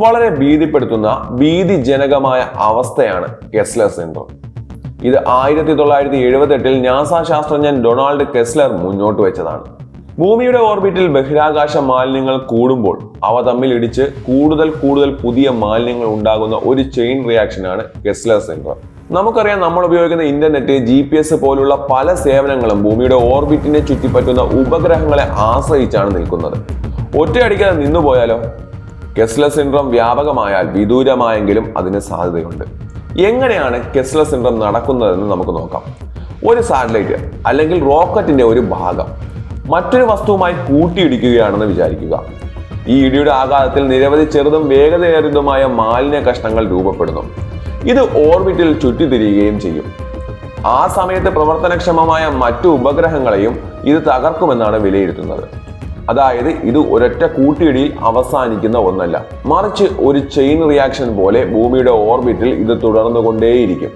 വളരെ ഭീതിപ്പെടുത്തുന്ന ഭീതിജനകമായ അവസ്ഥയാണ് Kessler syndrome. ഇത് ആയിരത്തി തൊള്ളായിരത്തി എഴുപത്തി എട്ടിൽ നാസ ശാസ്ത്രജ്ഞൻ ഡൊണാൾഡ് കെസ്ലർ മുന്നോട്ട് വെച്ചതാണ്. ഭൂമിയുടെ ഓർബിറ്റിൽ ബഹിരാകാശ മാലിന്യങ്ങൾ കൂടുമ്പോൾ അവ തമ്മിൽ ഇടിച്ച് കൂടുതൽ കൂടുതൽ പുതിയ മാലിന്യങ്ങൾ ഉണ്ടാകുന്ന ഒരു ചെയിൻ റിയാക്ഷനാണ് കെസ്ലർ സിൻഡ്രോം. നമുക്കറിയാം നമ്മൾ ഉപയോഗിക്കുന്ന ഇന്റർനെറ്റ് ജി പി എസ് പോലുള്ള പല സേവനങ്ങളും ഭൂമിയുടെ ഓർബിറ്റിനെ ചുറ്റിപ്പറ്റുന്ന ഉപഗ്രഹങ്ങളെ ആശ്രയിച്ചാണ് നിൽക്കുന്നത്. ഒറ്റയടിക്കാതെ നിന്നുപോയാലോ? കെസ്ലർ സിൻഡ്രം വ്യാപകമായാൽ വിദൂരമായെങ്കിലും അതിന് സാധ്യതയുണ്ട്. എങ്ങനെയാണ് കെസ്ലർ സിൻഡ്രം നടക്കുന്നതെന്ന് നമുക്ക് നോക്കാം. ഒരു സാറ്റലൈറ്റ് അല്ലെങ്കിൽ റോക്കറ്റിന്റെ ഒരു ഭാഗം മറ്റൊരു വസ്തുവുമായി കൂട്ടിയിടിക്കുകയാണെന്ന് വിചാരിക്കുക. ഈ ഇടിയുടെ ആഘാതത്തിൽ നിരവധി ചെറുതും വേഗതയേറിയതുമായ മാലിന്യ കഷ്ണങ്ങൾ രൂപപ്പെടുന്നു. ഇത് ഓർബിറ്റിൽ ചുറ്റിത്തിരിയുകയും ചെയ്യും. ആ സമയത്ത് പ്രവർത്തനക്ഷമമായ മറ്റു ഉപഗ്രഹങ്ങളെയും ഇത് തകർക്കുമെന്നാണ് വിലയിരുത്തുന്നത്. അതായത് ഇത് ഒരൊറ്റ കൂട്ടിയിടിയിൽ അവസാനിക്കുന്ന ഒന്നല്ല. മറിച്ച് ഒരു ചെയിൻ റിയാക്ഷൻ പോലെ ഭൂമിയുടെ ഓർബിറ്റിൽ ഇത് തുടർന്നുകൊണ്ടേയിരിക്കും.